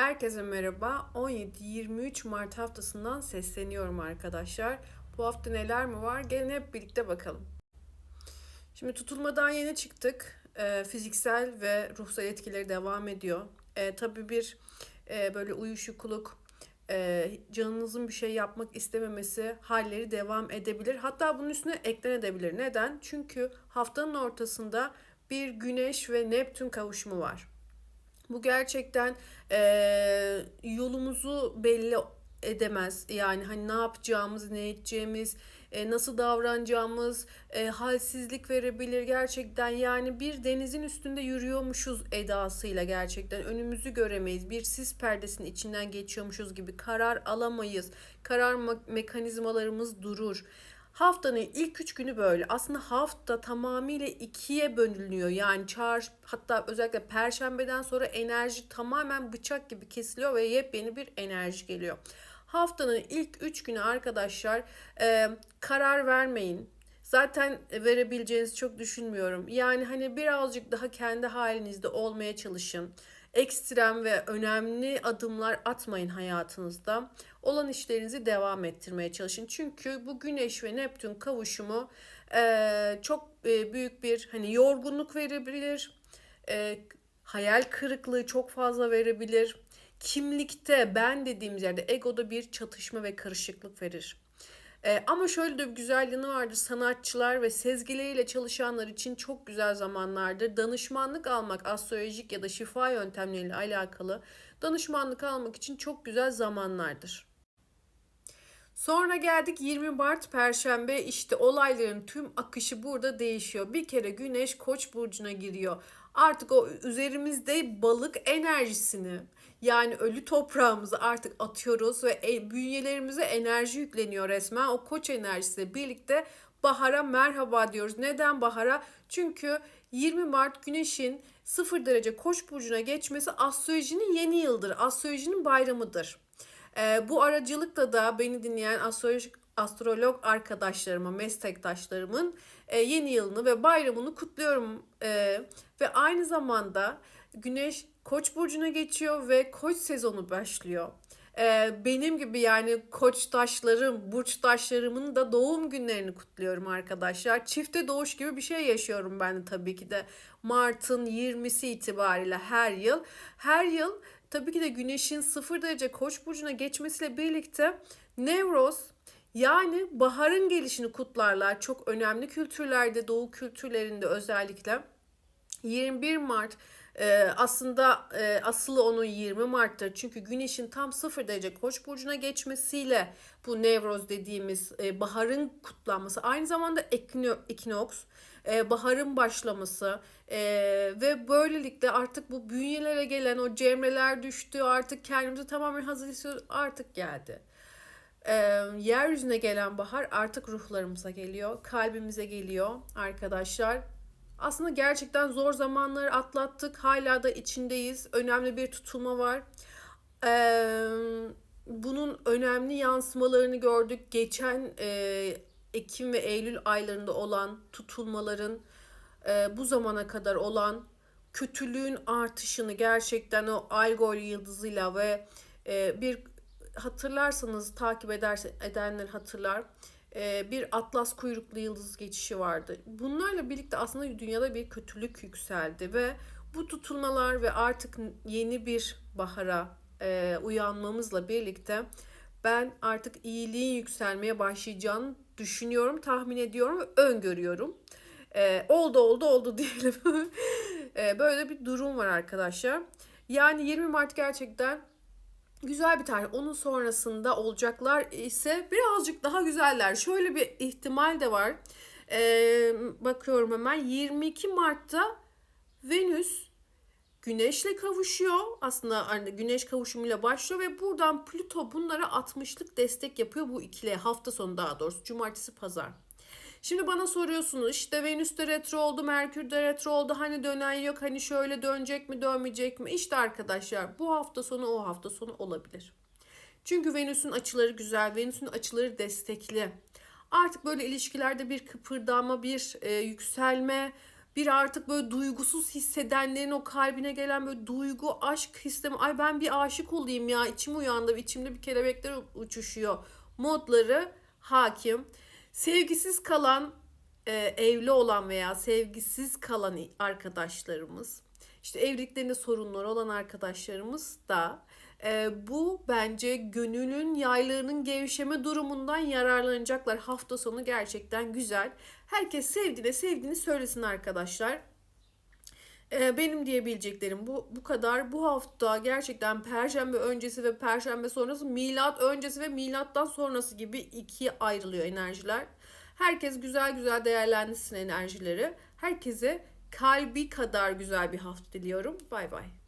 Herkese merhaba. 17-23 Mart haftasından sesleniyorum arkadaşlar. Bu hafta neler mi var? Gelin hep birlikte bakalım. Şimdi tutulmadan yeni çıktık. Ee, fiziksel ve ruhsal etkileri devam ediyor. Ee, tabii bir e, böyle uyuşukluk, e, canınızın bir şey yapmak istememesi halleri devam edebilir. Hatta bunun üstüne eklenebilir. Neden? Çünkü haftanın ortasında bir Güneş ve Neptün kavuşumu var. Bu gerçekten eee, yolumuzu belli edemez. Yani hani ne yapacağımız, ne edeceğimiz, e, nasıl davranacağımız, e, halsizlik verebilir gerçekten. Yani bir denizin üstünde yürüyormuşuz edasıyla gerçekten. Önümüzü göremeyiz. Bir sis perdesinin içinden geçiyormuşuz gibi karar alamayız. Karar me- mekanizmalarımız durur. Haftanın ilk üç günü böyle. Aslında hafta tamamıyla ikiye bölünüyor. Yani çarş hatta özellikle perşembeden sonra enerji tamamen bıçak gibi kesiliyor ve yepyeni bir enerji geliyor. Haftanın ilk üç günü arkadaşlar e, karar vermeyin. Zaten verebileceğinizi çok düşünmüyorum. Yani hani birazcık daha kendi halinizde olmaya çalışın. Ekstrem ve önemli adımlar atmayın hayatınızda. Olan işlerinizi devam ettirmeye çalışın. Çünkü bu Güneş ve Neptün kavuşumu eee, çok e, büyük bir hani yorgunluk verebilir. Eee, hayal kırıklığı çok fazla verebilir. Kimlikte ben dediğimiz yerde egoda bir çatışma ve karışıklık verir. Ee, ama şöyle de bir güzel yanı vardır. Sanatçılar ve sezgileriyle çalışanlar için çok güzel zamanlardır. Danışmanlık almak, astrolojik ya da şifa yöntemleriyle alakalı danışmanlık almak için çok güzel zamanlardır. Sonra geldik 20 Mart Perşembe işte olayların tüm akışı burada değişiyor. Bir kere Güneş Koç burcuna giriyor. Artık o üzerimizde balık enerjisini yani ölü toprağımızı artık atıyoruz ve e- bünyelerimize enerji yükleniyor resmen. O Koç enerjisiyle birlikte bahara merhaba diyoruz. Neden bahara? Çünkü 20 Mart Güneş'in 0 derece Koç burcuna geçmesi astrolojinin yeni yıldır. Astrolojinin bayramıdır. Ee, bu aracılıkla da beni dinleyen astrolojik astrolog arkadaşlarıma, meslektaşlarımın e, yeni yılını ve bayramını kutluyorum. E, ve aynı zamanda Güneş Koç burcuna geçiyor ve Koç sezonu başlıyor. E, benim gibi yani Koç taşlarım, burç taşlarımın da doğum günlerini kutluyorum arkadaşlar. Çifte doğuş gibi bir şey yaşıyorum ben de tabii ki de Mart'ın 20'si itibariyle her yıl. Her yıl tabii ki de Güneş'in 0 derece Koç burcuna geçmesiyle birlikte Nevroz yani baharın gelişini kutlarlar. Çok önemli kültürlerde, doğu kültürlerinde özellikle. 21 Mart e, aslında e, asılı onun 20 Mart'tır. Çünkü Güneş'in tam 0 derece Koç burcuna geçmesiyle bu Nevroz dediğimiz e, baharın kutlanması aynı zamanda ekino, ekinoks e, baharın başlaması e, ve böylelikle artık bu bünyelere gelen o cemreler düştü artık kendimizi tamamen hazır artık geldi. E, yeryüzüne gelen bahar artık ruhlarımıza geliyor, kalbimize geliyor arkadaşlar. Aslında gerçekten zor zamanları atlattık. Hala da içindeyiz. Önemli bir tutulma var. Ee, bunun önemli yansımalarını gördük. Geçen e, Ekim ve Eylül aylarında olan tutulmaların e, bu zamana kadar olan kötülüğün artışını gerçekten o Algol yıldızıyla ve e, bir hatırlarsanız takip ederse, edenler hatırlar bir atlas kuyruklu yıldız geçişi vardı. Bunlarla birlikte aslında dünyada bir kötülük yükseldi ve bu tutulmalar ve artık yeni bir bahara e, uyanmamızla birlikte ben artık iyiliğin yükselmeye başlayacağını düşünüyorum, tahmin ediyorum öngörüyorum. E, oldu oldu oldu diyelim. e, böyle bir durum var arkadaşlar. Yani 20 Mart gerçekten güzel bir tarih. Onun sonrasında olacaklar ise birazcık daha güzeller. Şöyle bir ihtimal de var. Ee, bakıyorum hemen 22 Mart'ta Venüs Güneş'le kavuşuyor. Aslında hani Güneş kavuşumuyla başlıyor ve buradan Plüto bunlara 60'lık destek yapıyor bu ikili hafta sonu daha doğrusu cumartesi pazar. Şimdi bana soruyorsunuz işte Venüs'te retro oldu, Merkür'de retro oldu. Hani dönen yok, hani şöyle dönecek mi, dönmeyecek mi? İşte arkadaşlar bu hafta sonu o hafta sonu olabilir. Çünkü Venüs'ün açıları güzel, Venüs'ün açıları destekli. Artık böyle ilişkilerde bir kıpırdama, bir e, yükselme Bir artık böyle duygusuz hissedenlerin o kalbine gelen böyle duygu, aşk hissemi. Ay ben bir aşık olayım ya içim uyandı, içimde bir kelebekler uçuşuyor modları hakim. Sevgisiz kalan, e, evli olan veya sevgisiz kalan arkadaşlarımız, işte evliliklerinde sorunları olan arkadaşlarımız da e, bu bence gönülün yaylarının gevşeme durumundan yararlanacaklar. Hafta sonu gerçekten güzel. Herkes sevdiğine sevdiğini söylesin arkadaşlar. E, benim diyebileceklerim bu bu kadar. Bu hafta gerçekten Perşembe öncesi ve Perşembe sonrası, Milat öncesi ve Milattan sonrası gibi ikiye ayrılıyor enerjiler. Herkes güzel güzel değerlendirsin enerjileri. Herkese kalbi kadar güzel bir hafta diliyorum. Bay bay.